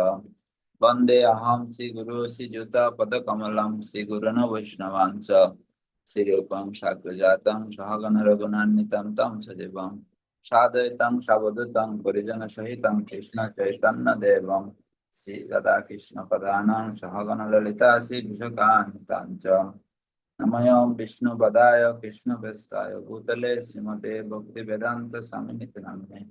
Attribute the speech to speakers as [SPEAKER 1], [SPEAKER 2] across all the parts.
[SPEAKER 1] वंदे अहम वन्दे अहं सजीव साधयतम श्रीगुरुन् वैष्णवान् सहित कृष्ण चैतन्य देव श्री राधा कृष्ण सावधुतं सहगन ललिता श्री सहगणललिता नमय विष्णु नमयं कृष्ण कृष्णभ्यस्ताय भूतले श्रीमते समित नमे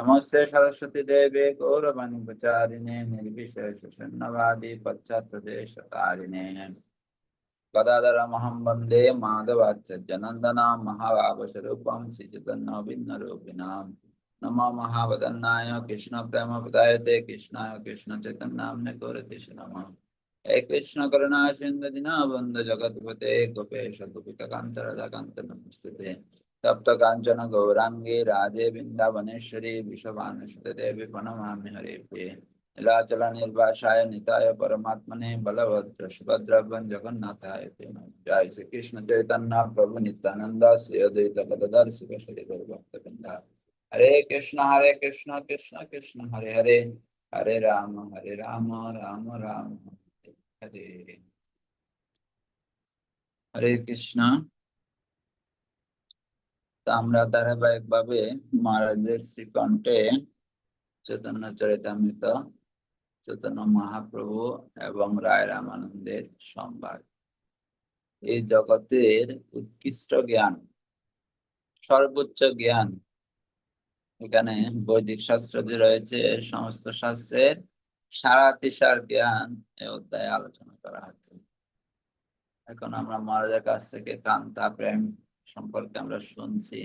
[SPEAKER 1] নমস্তে সরস্বতী দেবে গৌরবাণী প্রচারিণে নির্বিশেষ শূন্যবাদী পশ্চাৎপ্রদেশ তারিণে গদাধরমহম বন্দে মাধবাচ্চনন্দনাম মহাভাবস্বরূপম শ্রীচৈতন্যভিন্নরূপিণাম নমো মহাবদন্নায় কৃষ্ণ প্রেম প্রদায়তে কৃষ্ণায় কৃষ্ণ চৈতন্যাম্নে গৌরতিষ নমঃ হে কৃষ্ণ করুণা সিন্ধু দীনাবন্ধু জগৎপতে গোপেশ গোপিকান্ত রাধাকান্ত নমস্তুতে कांचन गौरांगे राधे बिन्दावनेश्वरी हरे प्रिय हरेभ्ये नीलाचलनिर्भाषाय निताय परमात्मने बलभद्रसुभद्रभं जगन्नाथाय ते जय श्री कृष्ण चैतन्य प्रभु नित्यानंद श्री अद्वैत गदर शिव श्रीधर बिंदा हरे कृष्ण हरे कृष्ण कृष्ण कृष्ण हरे हरे हरे राम हरे राम राम राम हरे हरे कृष्ण আমরা ভাবে মহারাজের শ্রীকণ্ঠে চৈতন্য চরিতামৃত চৈতন্য মহাপ্রভু এবং রায় রামানন্দের সম্ভার এই জগতের উৎকৃষ্ট জ্ঞান সর্বোচ্চ জ্ঞান এখানে বৈদিক শাস্ত্র যে রয়েছে সমস্ত শাস্ত্রের সারা তিসার জ্ঞান এ অধ্যায়ে আলোচনা করা হচ্ছে এখন আমরা মহারাজের কাছ থেকে কান্তা প্রেম সম্পর্কে আমরা শুনছি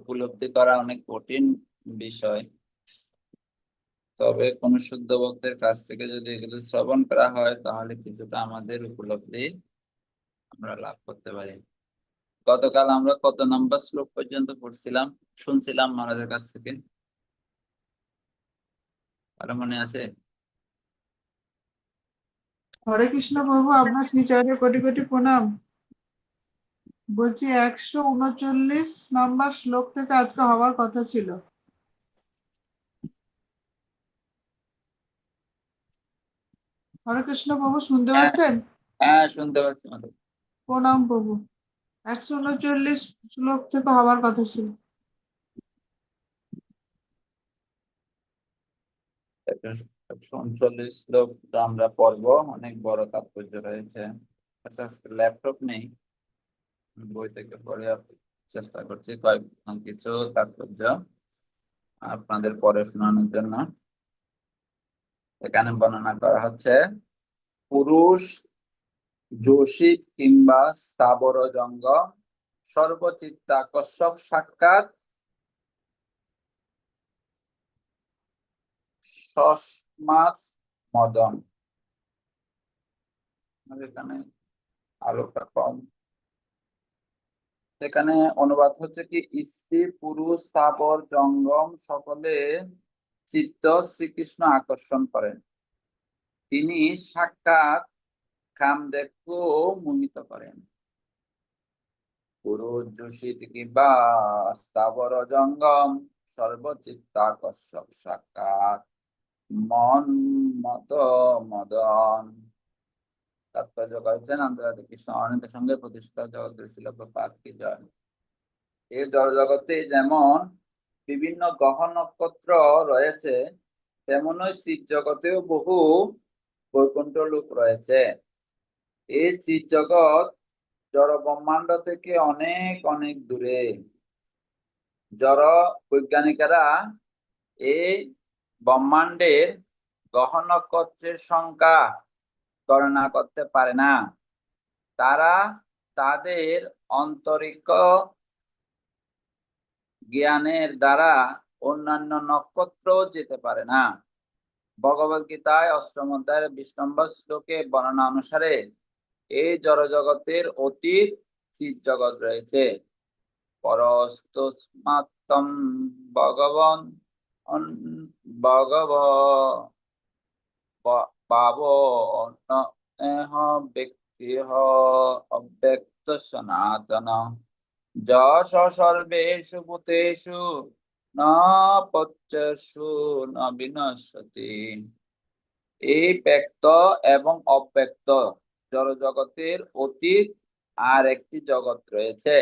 [SPEAKER 1] উপলব্ধি করা অনেক কঠিন বিষয় তবে কোন শুদ্ধ ভক্তের কাছ থেকে যদি এগুলো শ্রবণ করা হয় তাহলে কিছুটা আমাদের উপলব্ধি আমরা লাভ করতে পারি গতকাল আমরা কত নম্বর শ্লোক পর্যন্ত পড়ছিলাম শুনছিলাম মহারাজের কাছ থেকে আরো মনে আছে
[SPEAKER 2] হরে কৃষ্ণ প্রভু আপনার শ্রীচরণে কোটি কোটি প্রণাম বলছি একশো উনচল্লিশ নম্বর শ্লোক থেকে আজকে হওয়ার কথা ছিল হরে কৃষ্ণ প্রভু শুনতে হ্যাঁ। পাচ্ছেন
[SPEAKER 1] হ্যাঁ শুনতে পাচ্ছি
[SPEAKER 2] প্রণাম প্রভু একশো উনচল্লিশ শ্লোক থেকে হওয়ার কথা ছিল
[SPEAKER 1] একশো উনচল্লিশ শ্লোক আমরা পড়বো অনেক বড় তাৎপর্য রয়েছে ল্যাপটপ আচ্ছা, নেই বই থেকে পড়ে চেষ্টা করছি কয়েক কিছু তাৎপর্য আপনাদের পরে শোনানোর জন্য এখানে বর্ণনা করা হচ্ছে পুরুষ যোশিক কিংবা স্থাবর জঙ্গম সর্বচিত্তাকর্ষক সাক্ষাৎ সসমাত মদন এখানে আলোটা কম সেখানে অনুবাদ হচ্ছে কি স্ত্রী পুরুষ স্থাবর জঙ্গম সকলে চিত্ত শ্রীকৃষ্ণ আকর্ষণ করেন তিনি সাক্ষাৎ কামদেবকে মোহিত করেন পুরুষ দূষিত কিংবা স্থাবর জঙ্গম সর্বচিত্তাকর্ষক সাক্ষাৎ মন মত মদন তাৎপর্য করেছেন আন্তর্জাতিক কৃষ্ণ অনিতের সঙ্গে প্রতিষ্ঠিত জগতের শিলব্য পাতকে জয় এই জড়জগতে যেমন বিভিন্ন গ্রহ নক্ষত্র রয়েছে তেমনই শীত জগতেও বহু বৈকুণ্ঠ লোক রয়েছে এই শীত জগৎ জড় ব্রহ্মাণ্ড থেকে অনেক অনেক দূরে জড় বৈজ্ঞানিকেরা এই ব্রহ্মাণ্ডের গ্রহ নক্ষত্রের সংখ্যা গণনা করতে পারে না তারা তাদের অন্তরিক জ্ঞানের দ্বারা অন্যান্য নক্ষত্র যেতে পারে না ভগবত গীতায় অষ্টম অধ্যায়ের বিশ নম্বর শ্লোকে বর্ণনা অনুসারে এই জড়জগতের অতীত চিত জগৎ রয়েছে পরস্তম ভগবান ভগব ভাব অন্যহ ব্যক্তি অব্যক্ত সনাতন যশ সর্বেষু ভূতেষু না পচ্চসু না বিনশ্বতি এই ব্যক্ত এবং অব্যক্ত জড় অতীত আর একটি জগৎ রয়েছে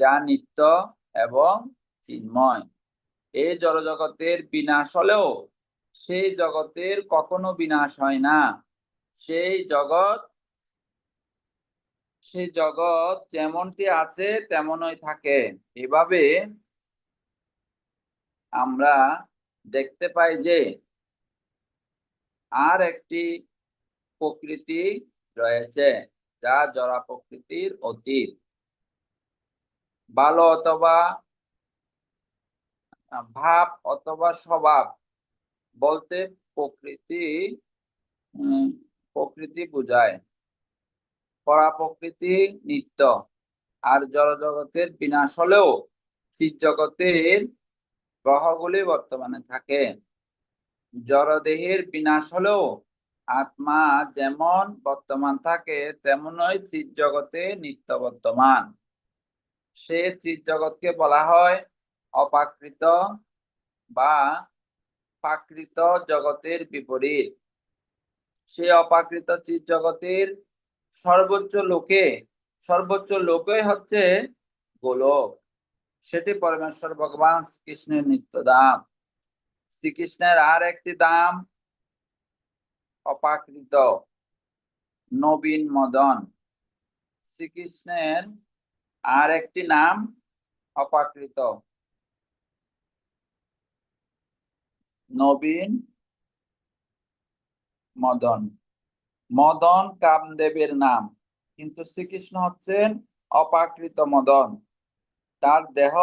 [SPEAKER 1] যা নিত্য এবং চিন্ময় এই জড় বিনাশ হলেও সেই জগতের কখনো বিনাশ হয় না সেই জগৎ সেই জগৎ যেমনটি আছে তেমনই থাকে এভাবে আমরা দেখতে পাই যে আর একটি প্রকৃতি রয়েছে যা জরা প্রকৃতির অতীত ভালো অথবা ভাব অথবা স্বভাব বলতে প্রকৃতি প্রকৃতি বুঝায় পরা প্রকৃতি নিত্য আর জড়জগতের বিনাশ হলেও চির জগতের গ্রহগুলি বর্তমানে থাকে জড়দেহের বিনাশ হলেও আত্মা যেমন বর্তমান থাকে তেমনই চির জগতে নিত্য বর্তমান সে চির জগৎকে বলা হয় অপাকৃত বা প্রাকৃত জগতের বিপরীত সে অপাকৃত চিৎ জগতের সর্বোচ্চ লোকে সর্বোচ্চ লোকে হচ্ছে গোলক সেটি পরমেশ্বর ভগবান শ্রীকৃষ্ণের নিত্য দাম শ্রীকৃষ্ণের আর একটি দাম অপাকৃত নবীন মদন শ্রীকৃষ্ণের আর একটি নাম অপাকৃত নবীন মদন মদন কামদেবের নাম কিন্তু শ্রীকৃষ্ণ হচ্ছেন অপাকৃত মদন তার দেহ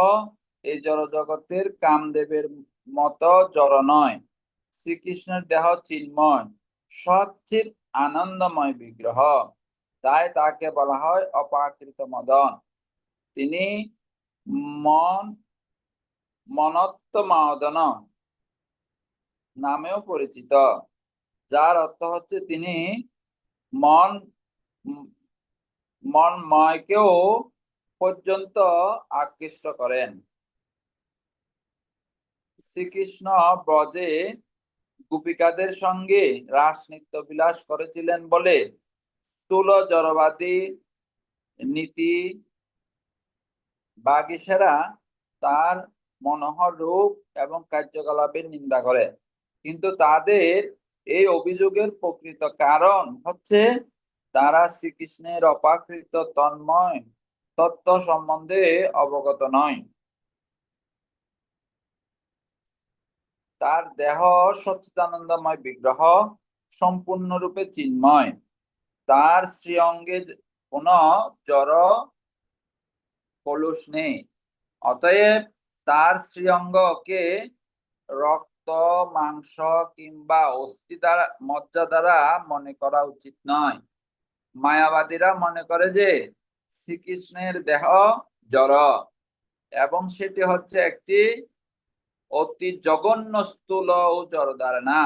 [SPEAKER 1] এই জড়জগতের কামদেবের মত জড় নয় শ্রীকৃষ্ণের দেহ চিন্ময় সচ্ছির আনন্দময় বিগ্রহ তাই তাকে বলা হয় অপাকৃত মদন তিনি মন মনত্ব মদন নামেও পরিচিত যার অর্থ হচ্ছে তিনি মন মনময়কেও পর্যন্ত আকৃষ্ট করেন শ্রীকৃষ্ণ ব্রজে গোপিকাদের সঙ্গে রাস নিত্য বিলাস করেছিলেন বলে স্থূল জড়বাদী নীতি বাগিসেরা তার মনোহর রূপ এবং কার্যকলাপের নিন্দা করে কিন্তু তাদের এই অভিযোগের প্রকৃত কারণ হচ্ছে তারা শ্রীকৃষ্ণের অপাকৃত তন্ময় তত্ত্ব সম্বন্ধে অবগত নয় তার দেহ সচিদানন্দময় বিগ্রহ সম্পূর্ণরূপে চিন্ময় তার শ্রী অঙ্গে কোন জড় কলুষ নেই অতএব তার শ্রী অঙ্গকে রক মাংস কিংবা অস্থি দ্বারা মজ্জা দ্বারা মনে করা উচিত নয় মায়াবাদীরা মনে করে যে শ্রীকৃষ্ণের দেহ জড় এবং সেটি হচ্ছে একটি অতি জঘন্য স্থূল ও জড় ধারণা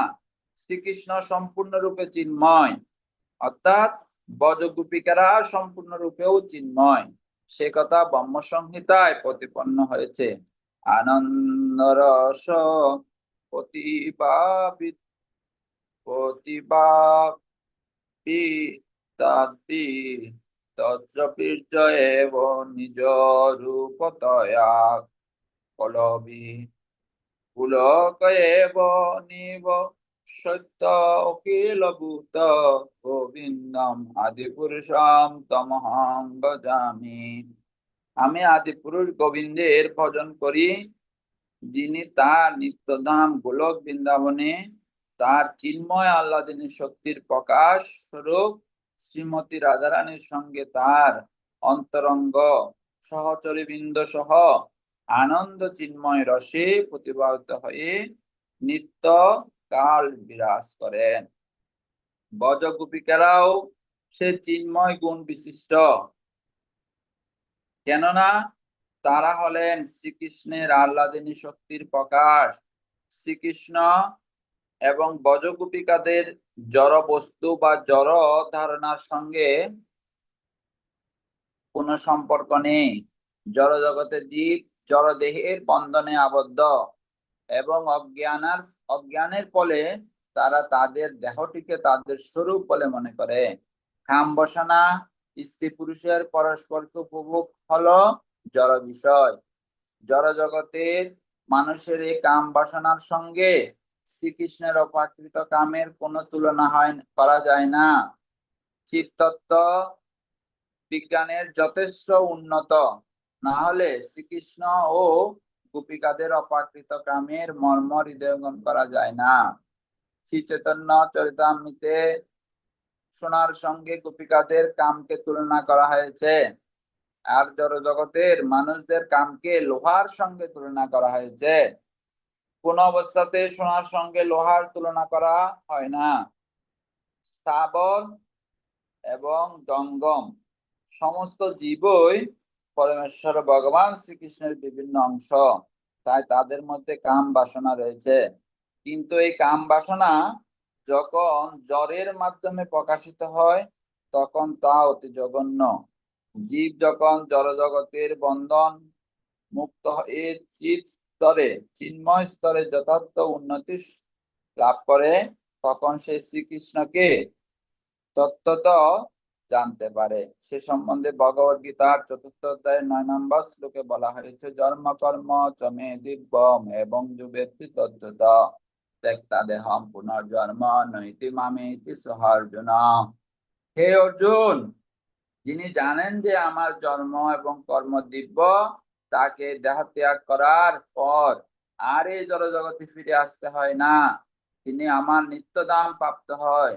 [SPEAKER 1] শ্রীকৃষ্ণ সম্পূর্ণরূপে চিন্ময় অর্থাৎ বজগোপিকারা সম্পূর্ণরূপেও চিন্ময় সে কথা ব্রহ্মসংহিতায় প্রতিপন্ন হয়েছে আনন্দ রস প্রতিবাব প্রতিবাব তাদ্বি তত্রবীর্যয়ে নিজ রূপতয়া কলবি পুলকয়েব নিব সত্য অকিলভূত গোবিন্দম আদিপুরুষম তমহং ভজামি আমি আদিপুরুষ গোবিন্দের ভজন করি যিনি তার নিত্যধাম গোলক বৃন্দাবনে তার চিন্ময় আল্লাদিনের শক্তির প্রকাশ স্বরূপ শ্রীমতী রাধারানীর সঙ্গে তার অন্তরঙ্গ সহচরীবৃন্দ সহ আনন্দ চিন্ময় রসে প্রতিপালিত হয়ে নিত্য কাল বিরাজ করেন বজ গোপিকারাও সে চিন্ময় গুণ বিশিষ্ট কেননা তারা হলেন শ্রীকৃষ্ণের আহ্লাদিনী শক্তির প্রকাশ শ্রীকৃষ্ণ এবং বজগোপিকাদের জড় বস্তু বা জড় ধারণার সঙ্গে কোন সম্পর্ক নেই জড় জগতে জীব জড় দেহের বন্ধনে আবদ্ধ এবং অজ্ঞানার অজ্ঞানের ফলে তারা তাদের দেহটিকে তাদের স্বরূপ বলে মনে করে খাম বসানা স্ত্রী পুরুষের পরস্পরকে উপভোগ হলো জড় বিষয় জড় জগতের মানুষের এই কাম বাসনার সঙ্গে শ্রীকৃষ্ণের অপাকৃত কামের কোনো তুলনা হয় করা যায় না চিত্তত্ব বিজ্ঞানের যথেষ্ট উন্নত না হলে শ্রীকৃষ্ণ ও গোপিকাদের অপাকৃত কামের মর্ম হৃদয়ঙ্গন করা যায় না শ্রী চৈতন্য চরিতামৃতে সোনার সঙ্গে গোপিকাদের কামকে তুলনা করা হয়েছে আর জড়জগতের মানুষদের কামকে লোহার সঙ্গে তুলনা করা হয়েছে কোন অবস্থাতে সোনার সঙ্গে লোহার তুলনা করা হয় না শ্রাবণ এবং জঙ্গম সমস্ত জীবই পরমেশ্বর ভগবান শ্রীকৃষ্ণের বিভিন্ন অংশ তাই তাদের মধ্যে কাম বাসনা রয়েছে কিন্তু এই কাম বাসনা যখন জ্বরের মাধ্যমে প্রকাশিত হয় তখন তা অতি জঘন্য জীব যখন জড়জগতের বন্ধন মুক্ত হয়ে চিত স্তরে চিন্ময় স্তরে যথার্থ উন্নতি লাভ করে তখন সে শ্রীকৃষ্ণকে তত্ত্বত জানতে পারে সে সম্বন্ধে ভগবত গীতার চতুর্থ অধ্যায় নয় নম্বর শ্লোকে বলা হয়েছে জন্ম কর্ম চমে দিব্যম এবং যুবেতি তত্ত্বত দেহম পুনর্জন্ম নৈতি মামেতি সহার্জুন হে অর্জুন যিনি জানেন যে আমার জন্ম এবং কর্ম দিব্য তাকে দেহত্যাগ করার পর আর এই জড়জগতে ফিরে আসতে হয় না তিনি আমার নিত্যদাম প্রাপ্ত হয়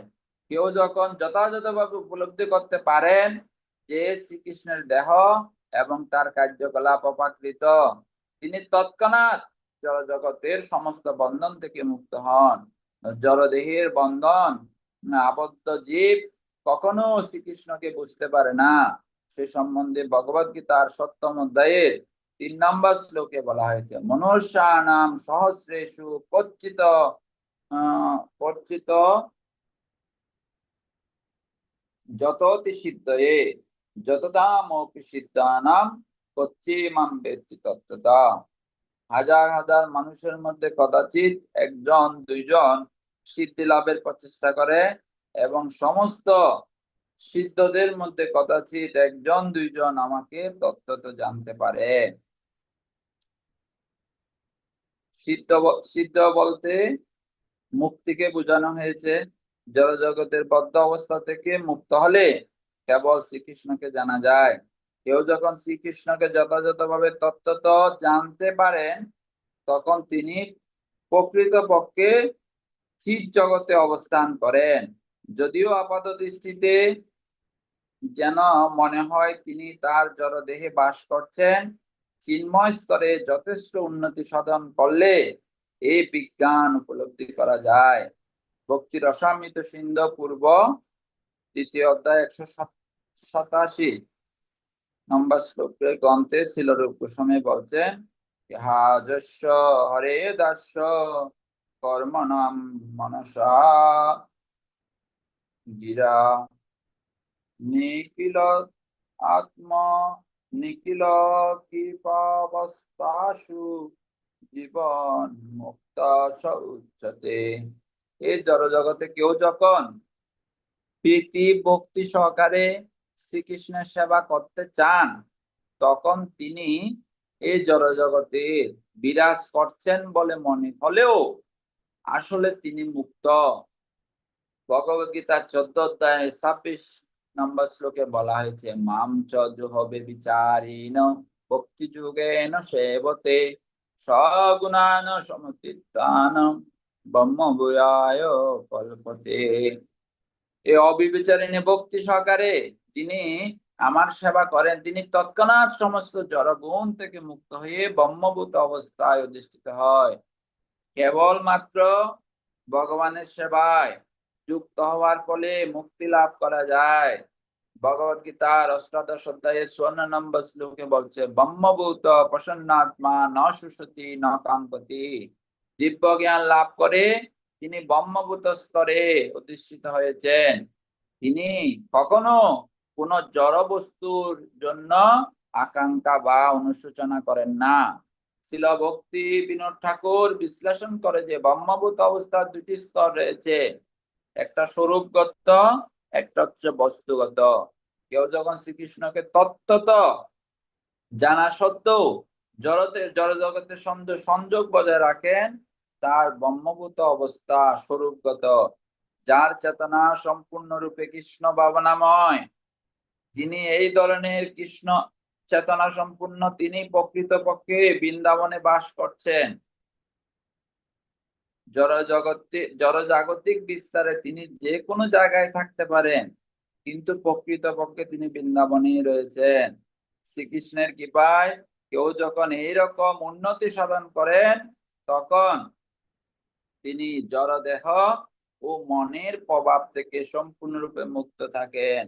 [SPEAKER 1] কেউ যখন যথাযথভাবে উপলব্ধি করতে পারেন যে শ্রীকৃষ্ণের দেহ এবং তার কার্যকলাপ অপাকৃত তিনি তৎক্ষণাৎ জড়জগতের সমস্ত বন্ধন থেকে মুক্ত হন জড়দেহের বন্ধন আবদ্ধ জীব কখনো শ্রীকৃষ্ণকে বুঝতে পারে না সে সম্বন্ধে ভগবত গীতার সপ্তম অধ্যায়ের তিন নম্বর শ্লোকে বলা হয়েছে মনুষ্যা নাম সহস্রেশু কচ্চিত সিদ্ধ এ যতদাম যতদামপি সিদ্ধানাম কচ্চিমাম ব্যক্তি তত্ত্বতা হাজার হাজার মানুষের মধ্যে কদাচিৎ একজন দুইজন সিদ্ধি লাভের প্রচেষ্টা করে এবং সমস্ত সিদ্ধদের মধ্যে কথা ছিল একজন দুইজন আমাকে তত্ত্ব তো জানতে পারে সিদ্ধ সিদ্ধ বলতে মুক্তিকে বোঝানো হয়েছে জড়জগতের বদ্ধ অবস্থা থেকে মুক্ত হলে কেবল শ্রীকৃষ্ণকে জানা যায় কেউ যখন শ্রীকৃষ্ণকে যথাযথভাবে তত্ত্বত জানতে পারেন তখন তিনি প্রকৃত পক্ষে চির জগতে অবস্থান করেন যদিও আপাত দৃষ্টিতে যেন মনে হয় তিনি তার জড়দেহে বাস করছেন চিন্ময় স্তরে যথেষ্ট উন্নতি সাধন করলে এই বিজ্ঞান উপলব্ধি করা যায় ভক্তি রসামিত সিন্ধ পূর্ব দ্বিতীয় অধ্যায় একশো সাতাশি নম্বর শ্লোকের গ্রন্থে শিলরূপ গোস্বামী বলছেন হাজস্য হরে দাস কর্ম নাম মনসা गिरा জীবন উচ্চতে কেউ যখন প্রীতি ভক্তি সহকারে শ্রীকৃষ্ণের সেবা করতে চান তখন তিনি এই জগতে বিরাজ করছেন বলে মনে হলেও আসলে তিনি মুক্ত ভগবদ্গীতা চোদ্দ অধ্যায় ছাব্বিশ নম্বর শ্লোকে বলা হয়েছে মাম চজ হবে বিচারীন ভক্তিযুগেন সেবতে সগুণান সমতীর্থান ব্রহ্মবুয়ায় কল্পতে এ অবিবিচারিণী ভক্তি সহকারে তিনি আমার সেবা করেন তিনি তৎক্ষণাৎ সমস্ত জড়গুণ থেকে মুক্ত হয়ে ব্রহ্মভূত অবস্থায় অধিষ্ঠিত হয় কেবল মাত্র ভগবানের সেবায় যুক্ত হওয়ার ফলে মুক্তি লাভ করা যায় ভগবত গীতার অষ্টাদশ অধ্যায়ে স্বর্ণ নম্বর শ্লোকে বলছে ব্রহ্মভূত প্রসন্নাত্মা ন সুসতি ন কাঙ্কতি দিব্য জ্ঞান লাভ করে তিনি ব্রহ্মভূত স্তরে প্রতিষ্ঠিত হয়েছেন তিনি কখনো কোন জড় বস্তুর জন্য আকাঙ্ক্ষা বা অনুশোচনা করেন না শিল ভক্তি বিনোদ ঠাকুর বিশ্লেষণ করে যে ব্রহ্মভূত অবস্থার দুটি স্তর রয়েছে একটা স্বরূপগত একটা হচ্ছে বস্তুগত কেউ যখন শ্রীকৃষ্ণকে তত্ত্বত জানা সত্ত্বেও জড়তে জড় জগতের সংযোগ বজায় রাখেন তার ব্রহ্মভূত অবস্থা স্বরূপগত যার চেতনা সম্পূর্ণরূপে কৃষ্ণ ভাবনাময় যিনি এই ধরনের কৃষ্ণ চেতনা সম্পূর্ণ তিনি প্রকৃতপক্ষে বৃন্দাবনে বাস করছেন জড়জাগতিক বিস্তারে তিনি যে কোনো জায়গায় থাকতে পারেন কিন্তু প্রকৃতপক্ষে তিনি বৃন্দাবনেই রয়েছেন শ্রীকৃষ্ণের কৃপায় কেউ যখন এইরকম উন্নতি সাধন করেন তখন তিনি জড়দেহ ও মনের প্রভাব থেকে সম্পূর্ণরূপে মুক্ত থাকেন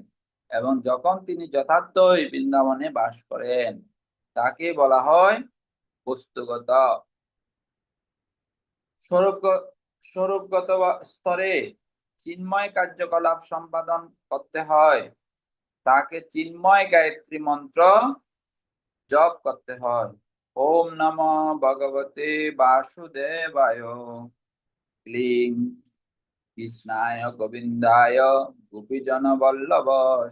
[SPEAKER 1] এবং যখন তিনি যথার্থই বৃন্দাবনে বাস করেন তাকে বলা হয় বস্তুগত স্বরূপগত স্তরে চিন্ময় কার্যকলাপ সম্পাদন করতে হয় তাকে চিন্ময় গায়ত্রী মন্ত্র জপ করতে হয় ওম নম ভগবতে বাসুদেবায় ক্লিং কৃষ্ণায় গোবিন্দায় গোপীজন বল্লভ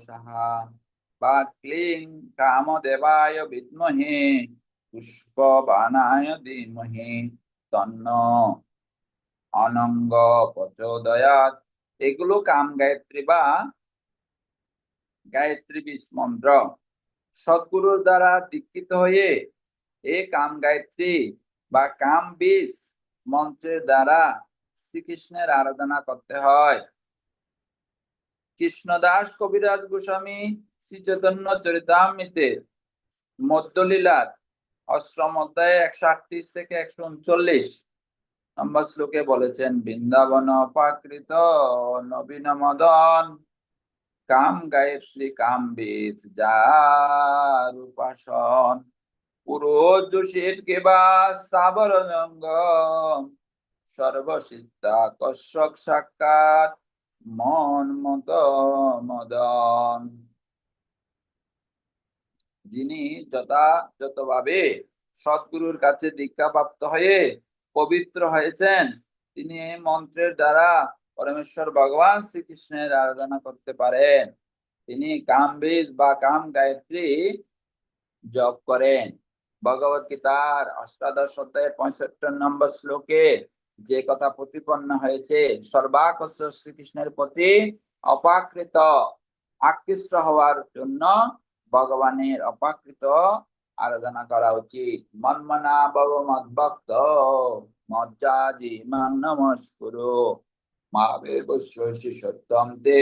[SPEAKER 1] সাহা বা ক্লিং কামদেবায় বিদ্মহে পুষ্প বাণায় ধীমহে তন্ন অনঙ্গ প্রচোদয়াত এগুলো কাম গায়ত্রী বা গায়ত্রী বীজ মন্ত্র সদ্গুরুর দ্বারা দীক্ষিত হয়ে এ কাম গায়ত্রী বা কাম বীজ মন্ত্রের দ্বারা শ্রীকৃষ্ণের আরাধনা করতে হয় কৃষ্ণদাস কবিরাজ গোস্বামী শ্রীচৈতন্য চরিতামিতে চরিতামৃতে মধ্যলীলার অষ্টম অধ্যায়ে একশো আটত্রিশ থেকে একশো উনচল্লিশ নম্বর শ্লোকে বলেছেন বৃন্দাবন অপাকৃত নবীন মদন কাম গায়ত্রী কাম বীজ যার উপাসন পুরোজুষীর কেবা সাবর জঙ্গম সর্বসিদ্ধা কশ্যক সাক্ষাৎ মন মত মদন যিনি যথাযথভাবে সদগুরুর কাছে দীক্ষাপ্রাপ্ত হয়ে পবিত্র হয়েছেন তিনি এই মন্ত্রের দ্বারা পরমেশ্বর ভগবান শ্রীকৃষ্ণের আরাধনা করতে পারেন তিনি কাম বীজ বা কাম গায়ত্রী জপ করেন ভগবত গীতার অষ্টাদশ অধ্যায়ের পঁয়ষট্টি নম্বর শ্লোকে যে কথা প্রতিপন্ন হয়েছে সর্বাকর্ষ শ্রীকৃষ্ণের প্রতি অপাকৃত আকৃষ্ট হওয়ার জন্য ভগবানের অপাকৃত আরাধনা করা উচিত মন্মনা ভব মদ্ভক্ত মজ্জাজি মান নমস্কুর মহাবীর সত্যম তে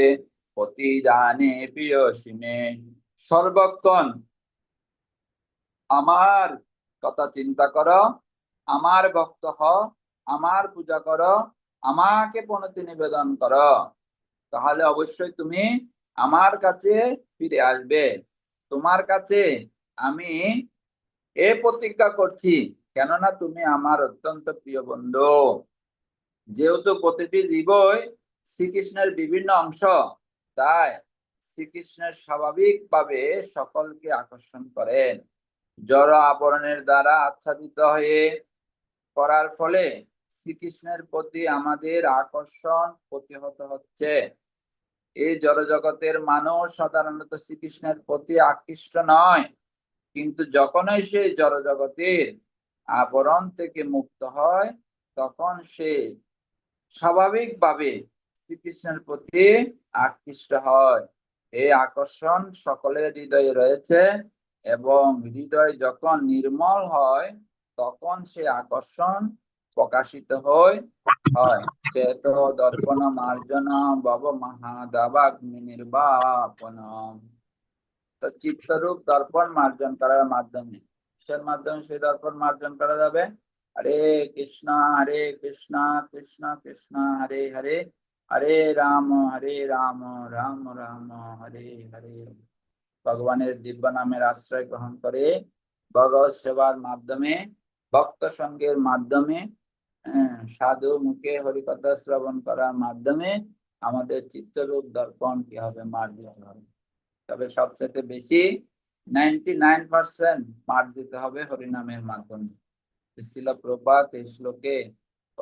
[SPEAKER 1] অতি জানে প্রিয়সিনে সর্বক্ষণ আমার কথা চিন্তা কর আমার ভক্ত হ আমার পূজা কর আমাকে পণতি নিবেদন কর তাহলে অবশ্যই তুমি আমার কাছে ফিরে আসবে তোমার কাছে আমি এ প্রতিজ্ঞা করছি কেননা তুমি আমার অত্যন্ত প্রিয় বন্ধু যেহেতু প্রতিটি জীবই শ্রীকৃষ্ণের বিভিন্ন অংশ তাই শ্রীকৃষ্ণের ভাবে সকলকে আকর্ষণ করেন জড় আবরণের দ্বারা আচ্ছাদিত হয়ে করার ফলে শ্রীকৃষ্ণের প্রতি আমাদের আকর্ষণ প্রতিহত হচ্ছে এই জড় জগতের মানুষ সাধারণত শ্রীকৃষ্ণের প্রতি আকৃষ্ট নয় কিন্তু যখনই সে জড়জগতের আবরণ থেকে মুক্ত হয় তখন সে স্বাভাবিকভাবে শ্রীকৃষ্ণের প্রতি আকৃষ্ট হয় এই আকর্ষণ সকলের হৃদয়ে রয়েছে এবং হৃদয় যখন নির্মল হয় তখন সে আকর্ষণ প্রকাশিত হয় দর্পণ মার্জন ভব মহাদাবাগ্নি নির্বাপনম চিত্তরূপ দর্পণ মার্জন করার মাধ্যমে কিসের মাধ্যমে সেই দর্পণ মার্জন করা যাবে হরে কৃষ্ণ হরে কৃষ্ণ কৃষ্ণ কৃষ্ণ হরে হরে হরে রাম হরে রাম রাম রাম হরে হরে ভগবানের দিব্য নামের আশ্রয় গ্রহণ করে ভগবত সেবার মাধ্যমে ভক্ত সঙ্গের মাধ্যমে হ্যাঁ, সাধু মুখে হরিকথা শ্রবণ করার মাধ্যমে আমাদের চিত্তরূপ দর্পণ কি হবে মার্জন হবে তবে সবচেয়ে বেশি নাইনটি নাইন পার্সেন্ট পাঠ দিতে হবে হরিনামের মাধ্যমে শিল প্রপাত এই শ্লোকে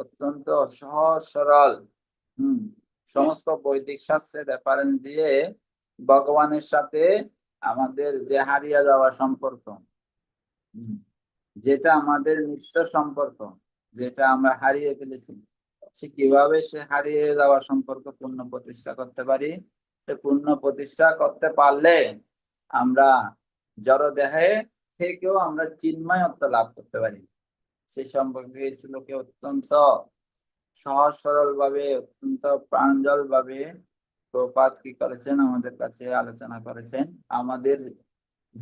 [SPEAKER 1] অত্যন্ত সহজ সরল হম সমস্ত বৈদিক শাস্ত্রের ব্যাপারে দিয়ে ভগবানের সাথে আমাদের যে হারিয়ে যাওয়া সম্পর্ক যেটা আমাদের নিত্য সম্পর্ক যেটা আমরা হারিয়ে ফেলেছি সে কিভাবে সে হারিয়ে যাওয়া সম্পর্ক পুনঃ প্রতিষ্ঠা করতে পারি পূর্ণ প্রতিষ্ঠা করতে পারলে আমরা জড় দেহে থেকেও আমরা চিন্ময়ত্ব লাভ করতে পারি সে সম্পর্কে শ্লোকে অত্যন্ত সহজ সরল ভাবে অত্যন্ত প্রাঞ্জল ভাবে প্রপাত কি করেছেন আমাদের কাছে আলোচনা করেছেন আমাদের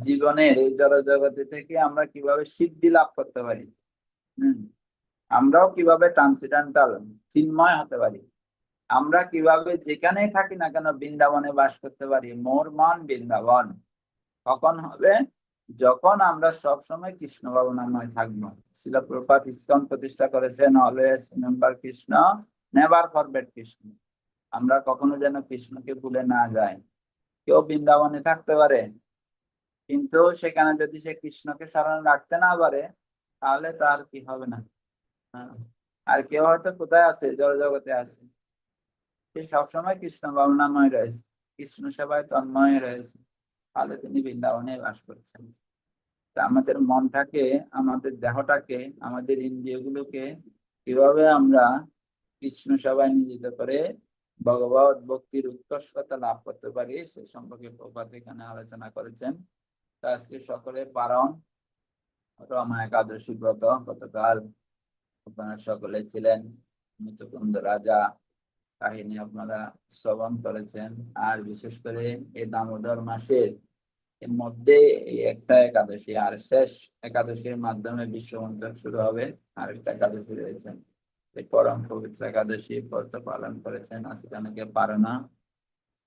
[SPEAKER 1] জীবনের এই জড় জগতে থেকে আমরা কিভাবে সিদ্ধি লাভ করতে পারি হম আমরাও কিভাবে ট্রান্সিডেন্টাল চিন্ময় হতে পারি আমরা কিভাবে যেখানেই থাকি না কেন বৃন্দাবনে বাস করতে পারি মোর মন বৃন্দাবন কখন হবে যখন আমরা সব সময় কৃষ্ণ ভাবনাময় থাকবো শিলাপ্রপাত ইস্কন প্রতিষ্ঠা করেছেন always remember Krishna never forget Krishna আমরা কখনো যেন কৃষ্ণকে ভুলে না যাই কেউ বৃন্দাবনে থাকতে পারে কিন্তু সেখানে যদি সে কৃষ্ণকে স্মরণ রাখতে না পারে তাহলে তার কি হবে না হ্যাঁ। আর কেউ হয়তো কোথায় আছে জড় জগতে আছে সে সবসময় কৃষ্ণ ভাবনাময় রয়েছে কৃষ্ণ সেবায় তন্ময় রয়েছে তাহলে তিনি বৃন্দাবনে বাস করছেন আমাদের মনটাকে আমাদের দেহটাকে আমাদের ইন্দ্রিয়গুলোকে কিভাবে আমরা কৃষ্ণ সেবায় নিয়োজিত করে ভগবত ভক্তির উৎকর্ষতা লাভ করতে পারি সে সম্পর্কে প্রভাত এখানে আলোচনা করেছেন তা আজকে সকলে পারণ রমা একাদশী ব্রত গতকাল আপনারা সকলে ছিলেন মুচকুন্দ রাজা কাহিনী আপনারা শ্রবণ করেছেন আর বিশেষ করে এই দামোদর মাসের মধ্যে একটা একাদশী আর শেষ একাদশীর মাধ্যমে বিশ্ব মন্ত্রণ শুরু হবে আর একটা একাদশী রয়েছেন এই পরম পবিত্র একাদশী পর্ত পালন করেছেন আজকে অনেকে পারে না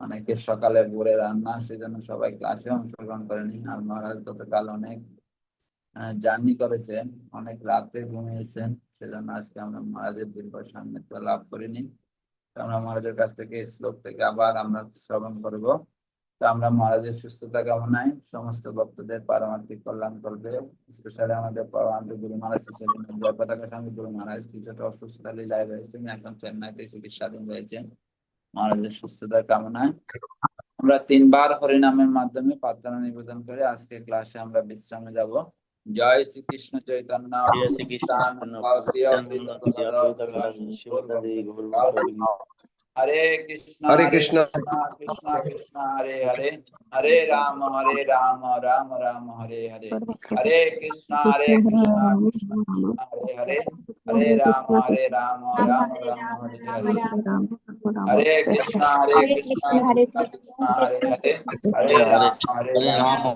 [SPEAKER 1] অনেকে সকালে ভোরে রান্না সেজন্য সবাই ক্লাসে অংশগ্রহণ করেনি আর মহারাজ গতকাল অনেক জার্নি করেছেন অনেক রাতে ঘুমিয়েছেন সেজন্য আজকে আমরা মহারাজের দীর্ঘ সান্নিধ্য লাভ করিনি আমরা মহারাজের কাছ থেকে শ্লোক থেকে আবার আমরা শ্রবণ করব তো আমরা মহারাজের সুস্থতা কামনায় সমস্ত ভক্তদের পারমার্থিক কল্যাণ করবে স্পেশালি আমাদের পারমার্থিক গুরু মহারাজ জয়পতাকা স্বামী গুরু মহারাজ কিছুটা অসুস্থ লীলায় রয়েছেন এখন চেন্নাইতে চিকিৎসাধীন রয়েছেন মহারাজের সুস্থতা কামনায় আমরা তিনবার হরিনামের মাধ্যমে প্রার্থনা নিবেদন করে আজকে ক্লাসে আমরা বিশ্রামে যাব जय श्री कृष्ण चैतन्य जय श्री कृष्ण हरे कृष्ण हरे कृष्ण कृष्ण कृष्ण हरे हरे हरे राम हरे राम राम राम हरे हरे हरे कृष्ण हरे कृष्ण कृष्ण हरे हरे हरे राम हरे राम राम राम हरे हरे हरे कृष्ण हरे कृष्ण कृष्ण हरे हरे हरे राम हरे राम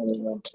[SPEAKER 1] another to.